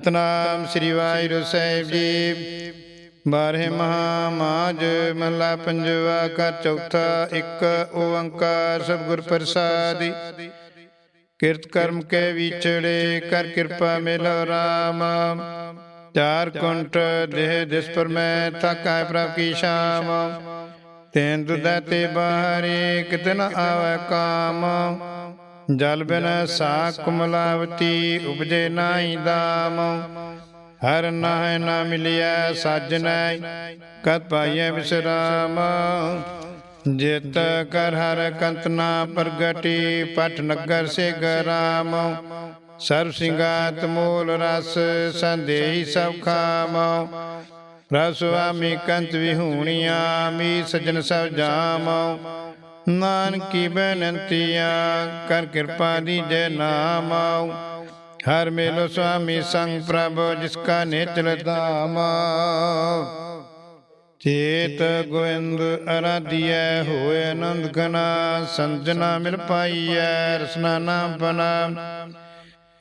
ਸਤਨਾਮ ਸ੍ਰੀ ਵਾਹਿਗੁਰੂ ਸਾਹਿਬ ਜੀ। ਬਾਰੇ ਮਹਾ ਮਾਜ ਮਹਲਾ ਪੰਜਵਾ ਕਾ ਚੌਥਾ ਇੱਕ, ਓੰਕਾਰ ਸਤਿਗੁਰ ਪ੍ਰਸਾਦਿ। ਕਿਰਤ ਕਰਮ ਕੇ ਵਿਚੜੇ ਕਰ ਕਿਰਪਾ ਮਿਲੋ ਰਾਮ। ਚਾਰ ਕੁੰਟ ਦੇਹ ਦਿਸ ਪਰ ਮੈਂ ਥਕੈ ਪ੍ਰਭ ਕੀ ਸ਼ਾਮ। ਤੈਨ ਦੁਦੈ ਤੇ ਬਾਹਰੇ, ਕਿਤਨ ਆਵੈ ਕਾਮ। ਜਲ ਬਿਨ ਸਾਖ ਕੁਮਲਾਵਤੀ ਉਪਜੇ ਨਾਹੀ ਦਾਮ। ਹਰ ਨਾਹਿ ਨਾ ਮਿਲਿਆ ਸਾਜਨੈ ਕਤ ਪਾਈਐ ਵਿਸਰਾਮ। ਜਿਤ ਕਰ ਹਰ ਕੰਤਨਾ ਪ੍ਰਗਟੀ, ਪਟ ਨਗਰ ਸੇ ਗਰਾਮ ਸਰਬ ਸਿੰਗਾਤ ਮੂਲ ਰਸ ਸੰਦੇਹੀ ਸਭ ਖਾਮ। ਰਸਵਾਮੀ ਕੰਤ ਵਿਹੂਣੀਆਂ ਮੀ ਸਜਣ ਸਭ ਜਾਮ। ਨਾਨਕੀ ਬੇਨੰਤੀਆਂ ਕਰ ਕਿਰਪਾ ਦੀਜੈ ਨਾਮ ਆਉ ਹਰ ਮੇਲੋ ਸੁਆਮੀ ਸੰਗ ਪ੍ਰਭ ਜਿਸ ਕਾ ਨੇਚਰ ਧਾਮ। ਚੇਤ ਗੋਇੰਦ ਅਰਾਧਿਐ ਹੋਏ ਆਨੰਦ ਘਨਾ, ਸੰਜਨਾ ਮਿਲ ਪਾਈਐ, ਰਸਨਾ ਨਾਮ ਬਨਾ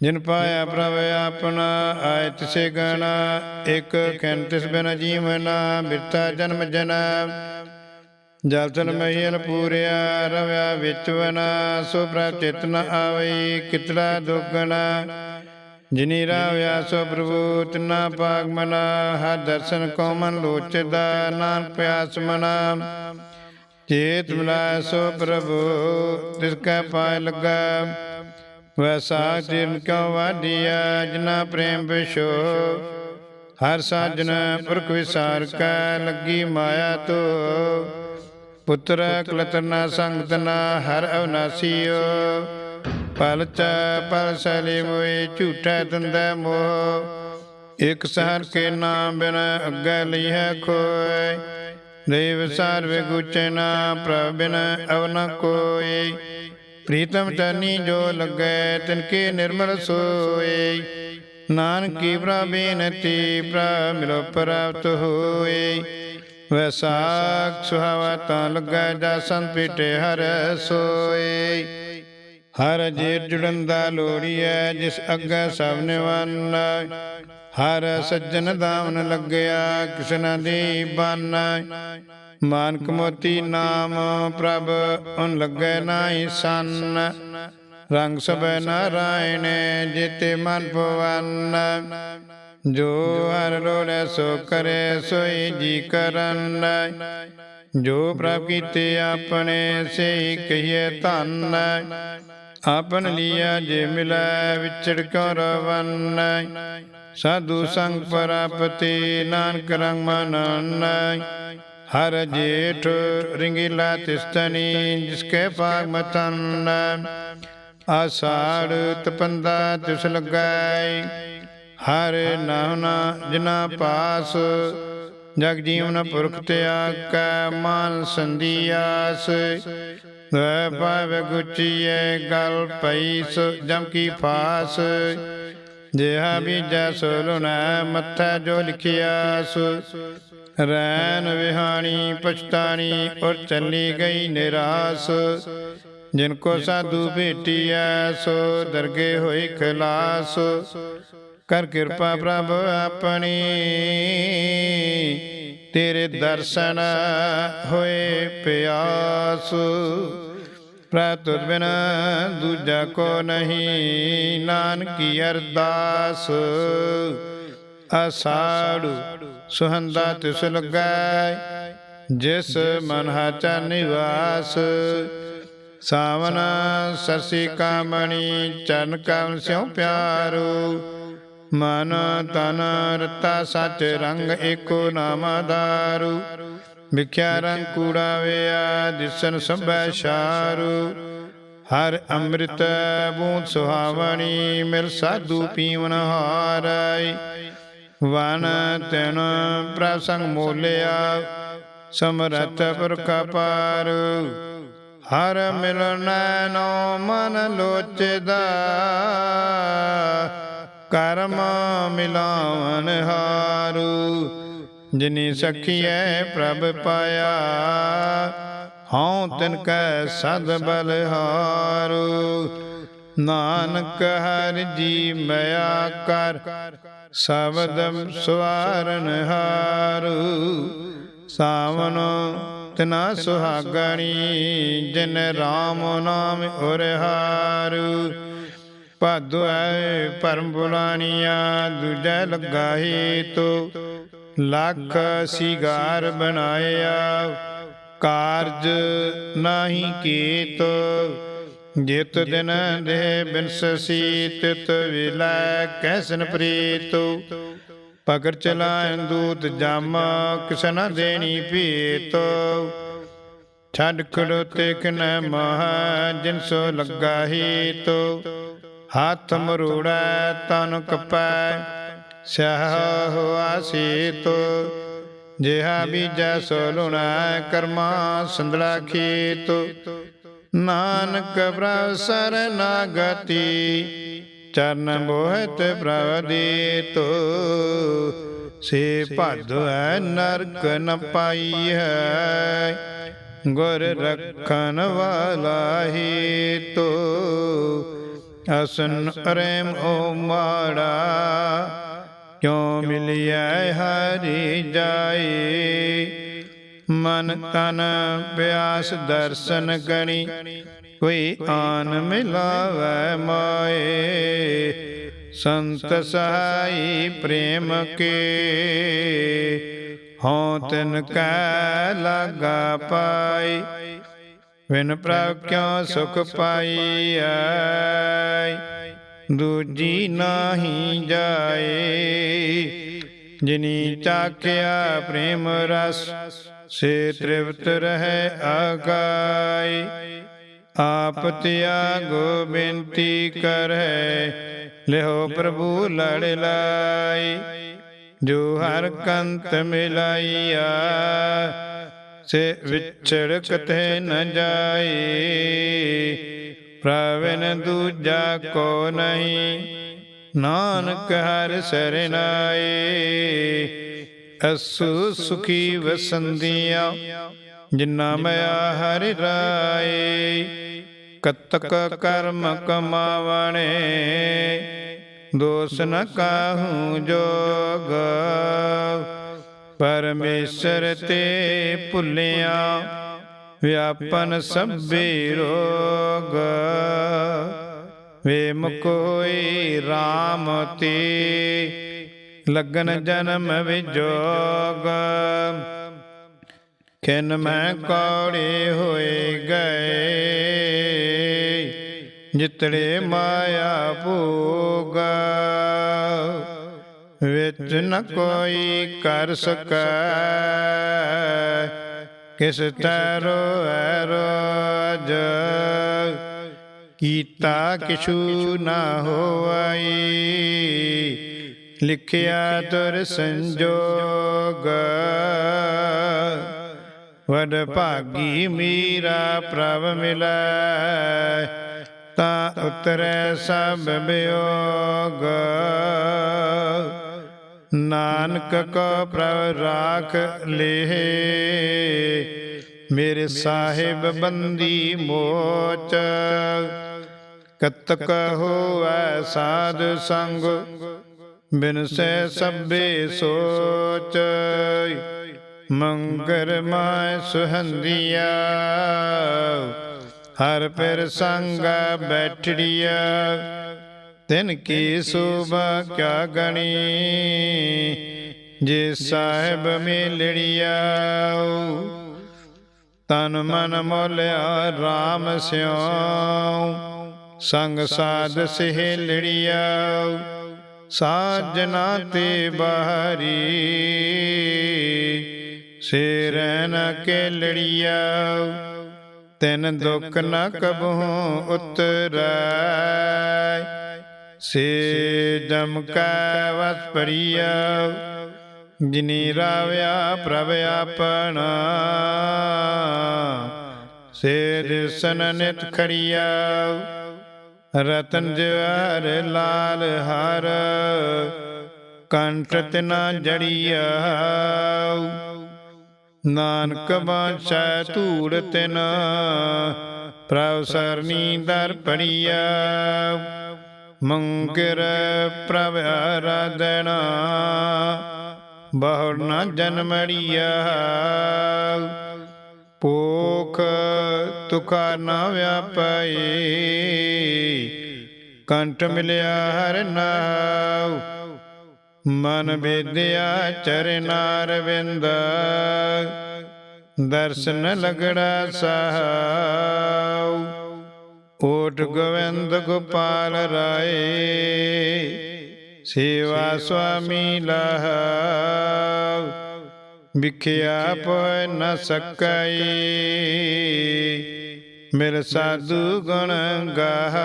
ਜਿਨ ਪਾਇਆ ਪ੍ਰਭ ਆਪਣਾ ਆਇ ਤਿਸੇ ਗਣਾ, ਇਕ ਖੈਨ ਬਿਨ ਜੀਵਨਾ, ਬਿਰਤਾ ਜਨਮ ਜਨਾ। ਜਲ ਤਨ ਪੂਰਿਆ, ਰਵਿਆ ਵਿਚਵਨਾ ਵਨਾ ਸੋ ਪ੍ਰਭ ਚਿਤ ਨ ਆਵਈ ਕਿਤੜਾ ਦੁਗਣਾ। ਜਿਨੀ ਰਾਵਿਆ ਸੋ ਪ੍ਰਭੂ ਤਿਨਾ ਪਾਗ ਮਨਾ ਦਰਸ਼ਨ ਕੋ ਮਨ ਲੋਚਦਾ ਨਾਨ ਪਿਆਸ ਮਨਾ। ਚੇਤ ਮਿਲਾਇ ਸੋ ਪ੍ਰਭੂ ਤਿਸ ਕੈ ਪਾਇ ਲਗਾ। ਵੈਸਾ ਜਿਨ ਕਉ ਵਾਡੀਆ ਜਨਾ ਪ੍ਰੇਮ ਵਿਸ਼ੋ ਹਰ ਸਾਜਨ ਪੁਰਖ ਵਿਸਾਰ ਕੈ, ਲੱਗੀ ਮਾਇਆ ਤੋ। ਪੁੱਤਰ ਕਲਤਨਾ ਸੰਗਤਨਾ ਹਰ ਅਵਨਾਸੀਓ। ਪਲ ਚ ਪਲ ਸਲੀ ਮੋਏ ਝੂਠਾ ਦੰਦੈ ਮੋਹ। ਇਕ ਸਹਰ ਕੇ ਨਾਮ ਬਿਨ ਅੱਗੇ ਲਈ ਹੈ ਕੋਇ ਦੇਵ ਸਾਰ ਵੇ ਗੁਚਨਾ ਪ੍ਰਭ ਬਿਨ ਅਵਨ ਕੋਇ ਪ੍ਰੀਤਮ ਚਰਨੀ ਜੋ ਲੱਗੈ ਤਿਨ ਕੇ ਨਿਰਮਲ ਸੋਏ। ਨਾਨਕੀ ਪ੍ਰਭ ਬੇਨਤੀ ਪ੍ਰਭ ਮਿਲੋ ਪ੍ਰਾਪਤ ਹੋਏ। ਵੈਸਾਖ ਸੁਹਾਵਾ ਤਾਂ ਲੱਗਾ ਜਾਸਨ ਪੀਟੇ ਹਰ ਸੋਏ ਹਰ ਜੀਰ ਜੁੜੰਦਾ ਲੋੜੀਐ ਜਿਸ ਅੱਗੇ ਸਭ ਨਿਵੰਨ। ਹਰ ਸੱਜਣ ਦਾਮਨ ਲੱਗਿਆ ਕਿਸਨਾ ਦੀ ਬਨ। ਮਾਨਕ ਮੋਤੀ ਨਾਮ ਪ੍ਰਭ, ਉਨ ਲੱਗੇ ਨਾਹੀ ਸੰਨ। ਰੰਗ ਸਭੈ ਨਾਰਾਇਣ, ਜਿਤੇ ਮਨ ਪਵਨ ਜੋ ਹਰ ਰੋਲੇ ਸੋ ਕਰੇ ਸੋਈ ਜੀ ਕਰਨ ਜੋ ਪ੍ਰਭ ਕੀਤੇ ਆਪਣੇ ਸੇ ਕਹੀਏ ਧੰਨ ਆਪਨ ਲੀਆ ਜੇ ਮਿਲੈ ਵਿਚੜ ਕੋ ਰਵਨ ਸਾਧੂ ਸੰਗ ਪਰਾਪਤੀ ਨਾਨਕ ਰੰਗ ਮਨਨ ਹਰ ਜੇਠ ਰਿੰਗਿਲਾ ਤਿਸਤਨੀ ਜਿਸਕੇ ਪਾਗ ਮਤਨ। ਆਸਾੜ ਤਪੰਦਾ ਤਿਸ ਲਗਾਈ। ਹਰ ਨਾਮਨਾ ਜਿਨਾ ਪਾਸ, ਜਗ ਜੀਵਨ ਪੁਰਖ ਤੇ ਆਕੈ ਮਾਨ ਸੰਦੀਆਸ ਵੈ ਪਾਵ ਗੁਚੀਏ ਗਲ ਪਈਸ ਸੋ ਜਮ ਕੀ ਫਾਸ। ਜਿਹਾ ਵੀ ਸੋ ਲੁਨੈ ਮੱਥਾ ਜੋ ਲਿਖਿਆ ਸੋ ਰੈਨ ਵਿਹਾਣੀ ਪਛਤਾਣੀ ਔਰ ਚੱਲੀ ਗਈ ਨਿਰਾਸ। ਜਿਨ ਕੋ ਸਾਧੂ ਭੇਟੀਐ, ਸੋ ਦਰਗੇ ਹੋਈ ਖਲਾਸ। ਕਰ ਕਿਰਪਾ ਪ੍ਰਭ ਆਪਣੀ। ਤੇਰੇ ਦਰਸ਼ਨ ਹੋਏ ਪਿਆਸ। ਪ੍ਰਤੁਤ ਬਿਨ ਦੂਜਾ ਕੋ ਨਹੀਂ, ਨਾਨਕੀ ਅਰਦਾਸ। ਅਸਾੜੂ ਸੁਹੰਦਾ ਤਿਸ ਲਗਾਇ, ਜਿਸ ਮਨ ਹਾਚਾ ਨਿਵਾਸ। ਸਾਵਨ ਸਰਸੀ ਕਾਮਣੀ, ਚਰਨ ਕਮਲ ਸਿਉ ਪਿਆਰੂ। ਮਨ ਤਨ ਰਤਾ ਸਚ ਰੰਗ ਏਕੋ ਨਾਮ ਦਾਰੂ ਵਿਖਿਆ ਰੰਗ ਕੂੜਾ ਵਿਆ ਦਿਸਨ ਸਭੈ ਸ਼ਾਰੂ। ਹਰ ਅੰਮ੍ਰਿਤ ਬੂੰਦ ਸੁਹਾਵਣੀ ਮਿਲ ਸਾਧੂ ਪੀਵਨ ਹਾਰੈ। ਵਨ ਤੈਨ ਪ੍ਰਸੰਗ ਮੋਲਿਆ ਸਮਰਤ ਪੁਰਖ ਪਾਰ। ਹਰ ਮਿਲਨੈ ਨੋ ਮਨ ਲੋਚਦਾ। ਕਰਮ ਮਿਲਾਵਨ ਹਾਰੂ, ਜਿਨੀ ਸਖੀਐ ਪ੍ਰਭ ਪਾਇਆ, ਹਉ ਤਿਨ ਕੈ ਸਦ ਬਲ ਹਾਰੂ ਨਾਨਕ ਹਰਿ ਜੀ ਮਿਆ ਕਰ, ਸਬਦਮ ਸਵਾਰਨ ਹਾਰੂ। ਸਾਵਨ ਤਿਨਾ ਸੁਹਾਗਣੀ, ਜਿਨ ਰਾਮ ਨਾਮ ਉਰਹਾਰੂ। ਭਾਦੋ ਆਏ ਪਰਮ ਬੁਲਾਨੀਆ ਦੂਜੈ ਲੱਗਾ ਹੀ ਲੱਖ ਸਿਗਾਰ ਬਣਾਇਆ, ਕਾਰਜ ਨਾਹੀ ਕੀਤ। ਜਿਤ ਦਿਨ ਦੇ ਬਿਨਸਸੀ ਤਿਤ ਵਿਲੈ ਕੈਸਨ ਪ੍ਰੀਤੋ। ਪਕੜ ਚਲਾਇ ਦੂਤ ਜਮ ਕਿਸਨ ਦੇਣੀ ਭੀਤ। ਛੱਡ ਖੜੋ ਤੇ ਕਨ ਮਹ, ਜਿਨ ਸੋ ਲੱਗਾ ਹੀ ਤੋ ਹੱਥ ਮਰੂੜਾ ਤਨ ਕਪੈ ਸਹ ਹੋਆ ਸੀਤੋ ਜਿਹਾ ਬੀਜੈ ਸੋ ਲੁਣਾ ਕਰਮਾ ਸੰਦਲਾ ਖੇਤ। ਨਾਨਕ ਪ੍ਰਸਰ ਨਾਗਤੀ, ਚਰਨ ਮੋਹਿਤ ਪ੍ਰਵਦੀਤੋ। ਸੇ ਭਾਦੋ ਹੈ ਨਰਕ ਨ ਪਾਈ ਹੈ, ਗੁਰ ਰੱਖਣ ਵਾਲਾ ਹੀ ਤੋ ਅਸਨ ਅਰੇਮ ਓ ਮਾੜਾ, ਕਿਉ ਮਿਲਿਆ ਹਰੀ ਜਾਏ ਮਨ ਤਨ ਪਿਆਸ ਦਰਸ਼ਨ ਗਣੀ, ਕੋਈ ਆਨ ਮਿਲਾਵੈ ਮਾਏ। ਸੰਤ ਸਹਾਈ ਪ੍ਰੇਮ ਕੇ, ਹਉ ਤਿਨ ਕੈ ਲਗਾ ਪਾਈ। ਵਿਨ ਪ੍ਰਭ ਕਿਉ ਸੁਖ ਪਾਈਐ? ਦੂਜੀ ਨਾਹੀ ਜਾਏ, ਜਿਨੀ ਚਾਖਿਆ ਪ੍ਰੇਮ ਰਸ, ਸੇ ਤ੍ਰਿਵਤ ਰਹਿ ਆਗਾਈ ਆਪ ਤਿਆਗੋ ਬੇਨਤੀ ਕਰੈ, ਲਿਹੋ ਪ੍ਰਭੂ ਲੜ ਲਾਈ ਜੋ ਹਰ ਕੰਤ ਮਿਲਾਈਆ ਸੇ ਵਿਛੜ ਕਤੇ ਨ ਜਾਏ ਪ੍ਰਵਨ ਦੂਜਾ ਕੋ ਨਹੀਂ, ਨਾਨਕ ਹਰ ਸਰਨਾਏ ਅਸੂ ਸੁਖੀ ਵਸੰਦੀਆਂ ਜਿਨਾ ਮਿਆ ਹਰਿ ਰਾਏ ਕਤਕ ਕਰਮ ਕਮਾਵਣੇ, ਦੋਸ ਨ ਕਾਹੂ ਜੋਗ। ਪਰਮੇਸ਼ਰ ਤੇ ਭੁੱਲਿਆ, ਵਿਆਪਨ ਸਭੇ ਰੋਗ ਵੇਮ ਕੋਈ RAM ਤੇ ਲਗਨ ਜਨਮ ਵਿਜੋਗ। ਖਿਨ ਮੈਂ ਕੌੜੇ ਹੋਏ ਗਏ, ਜਿਤੜੇ ਮਾਇਆ ਭੋਗਾ। ਵਿੱਚ ਨ ਕੋਈ ਕਰ ਸਕੈ। ਕਿਸ ਤਰੋ ਰੋਜ ਕੀਤਾ ਕਿਛੂ ਨਾ ਹੋਈ ਲਿਖਿਆ ਤੁਰ ਸੰਜੋਗ। ਵਡ ਭਾਗੀ ਮੀਰਾ ਪ੍ਰਭ ਮਿਲੈ। ਤਾ ਉਤਰੈ ਸਭ ਬਿਯੋਗ ਨਾਨਕ ਕੋ ਪ੍ਰਭ ਰਾਖ ਲੇਹ ਮੇਰੇ ਸਾਹਿਬ ਬੰਦੀ ਮੋਚ। ਕਤਕ ਹੋਐ ਸਾਧ ਸੰਗ, ਬਿਨ ਸੈ ਸਭੇ ਸੋਚ। ਮੰਗਰ ਮਾਇ ਸੁਹੰਦੀਆ, ਹਰ ਪਿਰ ਸੰਗ ਬੈਠੜੀਆ। ਤਿਨ ਕੀ ਸੋਭਾ ਕਿਆ ਗਣੀ? ਜੇ ਸਾਹਿਬ ਮੇਲੜੀਆ ਤਨ ਮਨ ਮੋਲਿਆ RAM ਸਿਉ। ਸੰਗ ਸਾਧ ਸਹੇਲੜੀਆ ਸਾਜਨਾ ਤੇ ਬਾਹਰੀ। ਸੇ ਰਹਿਨ ਕੇ ਲੜੀਆ ਤਿਨ ਦੁਖ ਨ ਕਬਹੂ ਉਤਰੈ। ਸੇ ਜਮ ਕੈ ਵਸ ਪੜੀਆ ਜਿਨੀ ਰਾਵਿਆ ਪ੍ਰਭ ਆਪਣਾ। ਸੇ ਦਿਸਨ ਨਿਤ ਖੜੀਆ ਰਤਨ ਜਵਾਰ ਲਾਲ ਹਰ। ਕੰਠ ਤਿਨਾ ਜੜੀਆ ਨਾਨਕ ਬਾਛੈ ਧੂੜ ਤਿਨ। ਪ੍ਰਭ ਸਰਨੀ ਦਰ ਪੜੀਆ ਮੰਕਿਰ ਪ੍ਰਭ ਆਰਾਧਨਾ ਬਹੁ ਨ ਜਨਮੜੀਆ ਪੋਖ ਤੁਖਾ ਨਾ ਵਿਆਪਈ, ਕੰਠ ਮਿਲਿਆ ਹਰ ਨਾਉ। ਮਨ ਬੇਦਿਆ ਚਰਨਾਰ ਵਿੰਦ, ਦਰਸ਼ਨ ਲਗੜਾ ਸਹਾਉ ਓਟ ਗੋਵਿੰਦ ਗੋਪਾਲ ਰਾਏ, ਸੇਵਾ ਸੁਆਮੀ ਲਹਾਉ ਵਿਖਿਆ ਪੋਇ ਨ ਸਕਈ। ਮਿਲ ਸਾਧੂ ਗੁਣ ਗਾਹ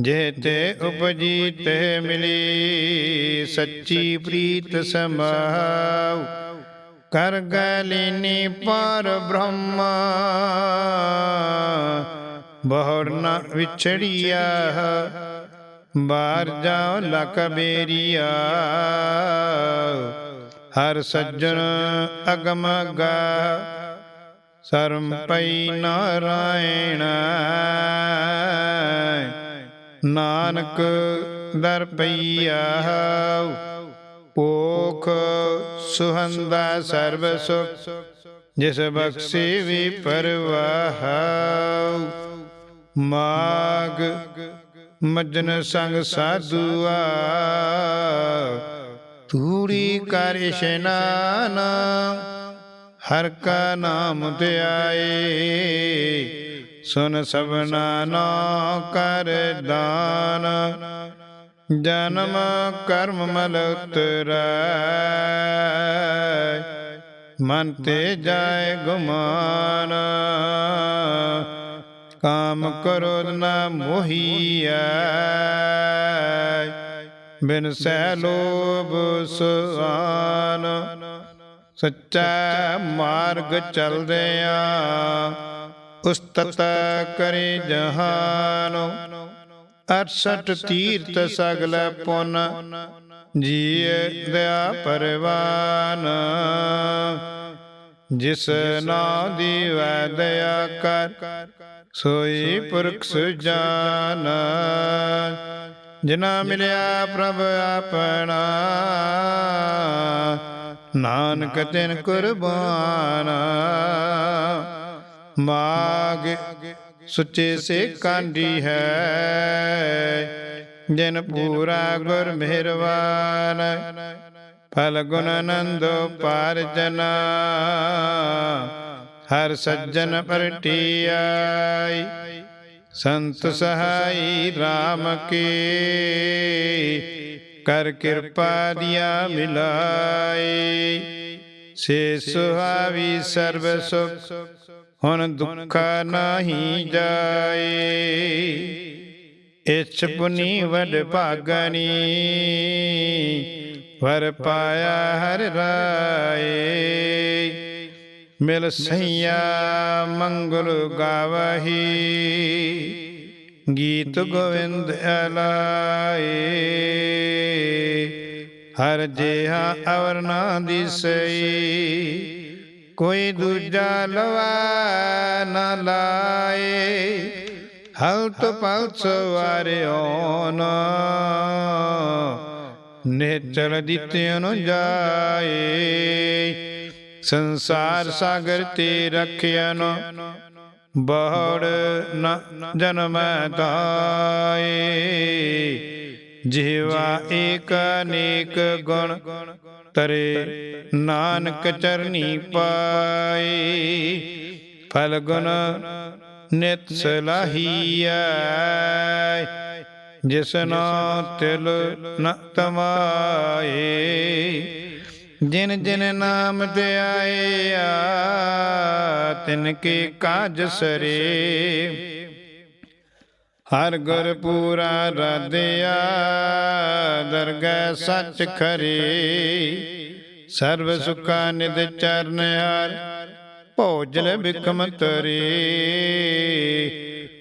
ਜੇ ਤੇ ਉਪਜੀ ਤੇ ਮਿਲੀ, ਸੱਚੀ ਪ੍ਰੀਤ ਸਮਾਉ ਕਰ ਗਲੀਨੀ ਪਰ ਬ੍ਰਹਮਾ ਬਹੁੜ ਨ ਵਿਛੜੀਆ, ਬਾਹਰ ਜਾਓ ਲਕ ਬੇਰੀਆ। ਹਰ ਸੱਜਣ ਅਗਮ ਗਾ, ਸਰਮ ਪਈ ਨਾਰਾਇਣ। ਨਾਨਕ ਦਰ ਪਈਆ ਪੋਖ ਸੁਹੰਦਾ ਸਰਬ ਸੁਖ, ਜਿਸ ਬਖਸ਼ੇ ਵੀ ਪਰਵਾਹ। ਮਾਗ ਮਜਨ ਸੰਗ ਸਾਧੂਆ ਤੂੜੀ ਕਰ ਇਸ਼ਨਾਨ, ਹਰ ਕਾ ਨਾਮ ਧਿਆਏ ਸੁਨ ਸਭਨਾ ਨਾ ਕਰ ਦਾਨ, ਜਨਮ ਕਰਮ ਮਲ ਉਤਰੈ ਮਨ ਤੇ ਜਾਏ ਗੁਮਾਨ ਕਾਮ ਕਰੋ ਨਾ ਮੋਹੀਐ। ਬਿਨ ਸਹਿ ਲੋਭ ਸੁਆਨ। ਸੱਚਾ ਮਾਰਗ ਚਲਦਿਆਂ ਉਸਤਤ ਕਰੇ ਜਹਾਨ। 68 ਤੀਰਥ ਸਗਲ ਪੁਨ ਜੀਏ ਦਇਆ ਪਰਵਾਨ। ਜਿਸ ਨਾਮ ਦੀ ਵੈ ਦਇਆ ਕਰ ਸੋਈ ਪੁਰਖ ਸੁਜਾਨ ਜਿਨਾ ਮਿਲਿਆ ਪ੍ਰਭ ਆਪਣਾ। ਨਾਨਕ ਤਿਨ ਕੁਰਬਾਨ। ਮਾਗ ਸੁੱਚੇ ਸੇ ਕਾਂਡੀ ਹੈ ਜਿਨ ਪੂਰਾ ਗੁਰ ਮਿਹਰਵਾਨ। ਫਲ ਗੁਣ ਆਨੰਦੋ ਪਾਰ ਜਨਾ ਹਰ ਸੱਜਣ ਪਰਟੀਆਈ, ਸੰਤ ਸਹਾਈ RAM ਕੀ। ਕਰ ਕਿਰਪਾ ਦਿਆ ਮਿਲਾਈ, ਸੇ ਸੁਹਾਵੀ ਸਰਬ ਸੁਖ, ਹੁਣ ਦੁੱਖਾ ਨਾਹੀ ਜਾਏ ਇਛ ਪੁਨੀ ਵਡ ਭਾਗਨੀ, ਵਰ ਪਾਇਆ ਹਰ ਰਾਏ। ਮਿਲ ਸਈਆ ਮੰਗਲ ਗਾਵਹੀ। ਗੀਤ ਗੋਵਿੰਦ ਅਲਾਏ। ਹਰ ਜਿਹਾ ਅਵਰ ਨਾ ਦਿਸਈ। ਕੋਈ ਦੂਜਾ ਲਵਾ ਨਾ ਲਾਏ। ਹਲਤ ਪਲਸ ਪਲ ਸਵਾਰਿਓ ਨਾ। ਨੇਚਰ ਦਿੱਤਿ ਨੂੰ ਜਾਏ। ਸੰਸਾਰ ਸਾਗਰ ਤੇ ਰਖਿਆਨ ਬਹੁੜ ਨ ਜਨਮ ਤਾਏ ਜਿਵਾ ਏਕ ਅਨੇਕ ਗੁਣ, ਤਰੇ ਨਾਨਕ ਚਰਨੀ ਪਾਏ। ਫਲ ਗੁਣ ਨਿਤ ਸਲਾਹੀਐ, ਜਿਸਨਾ ਤਿਲ ਨ ਤਮਾਏ। ਜਿਨ ਜਿਨ ਨਾਮ ਤੇ ਆਇਆ ਤਿਨ ਕੇ ਕਾਜ ਸਰੇ। ਹਰ ਗੁਰ ਪੂਰਾ ਰਾਧਿਆ ਦਰਗਹਿ ਸੱਚ ਖਰੇ। ਸਰਬ ਸੁਖਾ ਨਿਦ ਚਰਨ ਹਰ, ਭੋਜਲ ਬਿਕਮ ਤਰੇ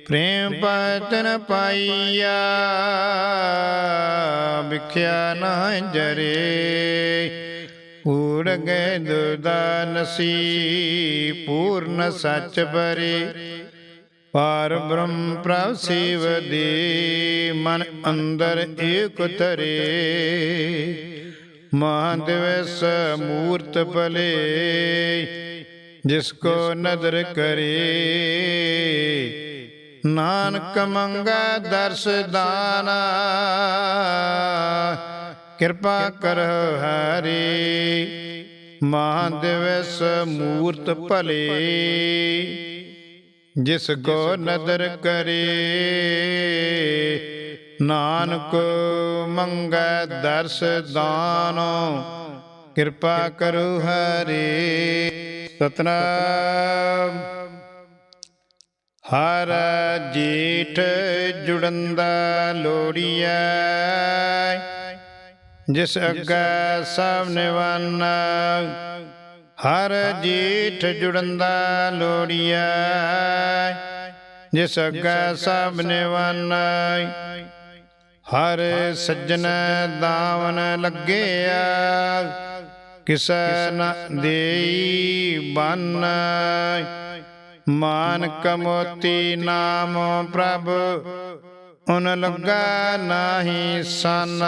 ਪ੍ਰੇਮ ਪਤਨ ਪਾਈਆ, ਵਿਖਿਆ ਨਾ ਜਰੇ। ਊੜ ਗਏ ਦੁਰਦਾਨਸੀ, ਪੂਰਨ ਸਚ ਬਰੇ ਪਾਰ ਬ੍ਰਹਮ ਪ੍ਰਭ ਸੀਵ ਦੇ, ਮਨ ਅੰਦਰ ਏਕ ਤਰੇ ਮਹਾਦਿਵਸ ਮੂਰਤ ਭਲੇ, ਜਿਸ ਕੋ ਨਦਰ ਕਰੇ। ਨਾਨਕ ਮੰਗਾ ਦਰਸ ਦਾਨਾ ਕਿਰਪਾ ਕਰਹੁ ਹਰੀ। ਮਹਾਦਿਵਸ ਮੂਰਤ ਭਲੇ। ਜਿਸ ਕੋ ਨਦਰ ਕਰੇ। ਨਾਨਕ ਮੰਗੈ ਦਰਸ ਦਾਨੋ। ਕਿਰਪਾ ਕਰੋ ਹਰੀ। ਸਤਨਾਮ। ਹਰ ਜੀਠ ਜੁੜੰਦਾ ਲੋੜੀਐ। ਜਿਸ ਅੱਗੇ ਸਭ ਨਿਵਾਨਾ ਹਰ ਜੀਠ ਜੁੜੰਦਾ ਲੋੜੀਐ। ਜਿਸ ਅੱਗੇ ਸਭ ਨਿਵਾਨਾ ਹਰ ਸੱਜਣ ਦਾਵਨ ਲੱਗਿਆ ਕਿਸੈ ਨ ਦੇਈ ਬੰਨ। ਮਾਨ ਕਮੋਤੀ ਨਾਮ ਪ੍ਰਭ ਉਨ ਲੱਗਾ ਨਾਹੀ ਸਨ।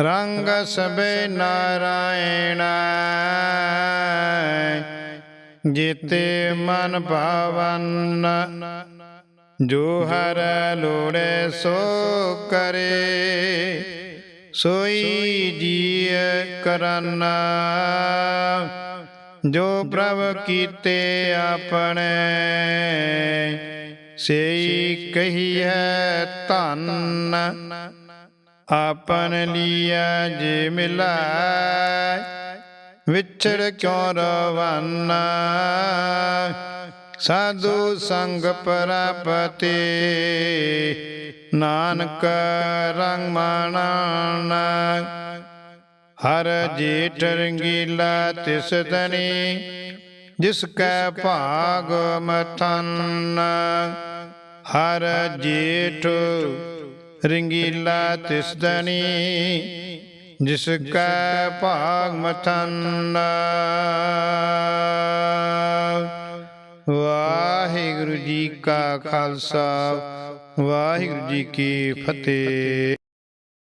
ਰੰਗ ਸਭੇ ਨਾਰਾਇਣ। ਜੀਤੇ ਮਨ ਭਾਵਨ। ਜੋ ਹਰ ਲੋੜੇ ਸੋ ਕਰੇ। ਸੋਈ ਜੀ ਕਰਨਾ। ਜੋ ਪ੍ਰਭ ਕੀਤੇ ਆਪਣੇ। ਸੇਈ ਕਹੀਐ ਧੰਨ, ਆਪਨ ਲੀਆ ਜੇ ਮਿਲਾਇ ਵਿਛੜ ਕਿਉ ਰਵਾਨਾ? ਸਾਧੂ ਸੰਗ ਪ੍ਰਾਪਤੇ ਨਾਨਕ ਰੰਗ ਮਾਣਾਨਾ। ਹਰ ਜੇਠ ਰੰਗੀਲਾ ਤਿਸ ਤਨੀ ਜਿਸ ਕੈ ਭਾਗ ਮਥਨ, ਹਰ ਜੇਠ ਰੰਗੀਲਾ ਤਿਸ ਜਿਸ ਕੈ ਭਾਗ ਮਥਨ। ਵਾਹਿਗੁਰੂ ਜੀ ਕਾ ਖਾਲਸਾ, ਵਾਹਿਗੁਰੂ ਜੀ ਕੀ ਫਤਿਹ।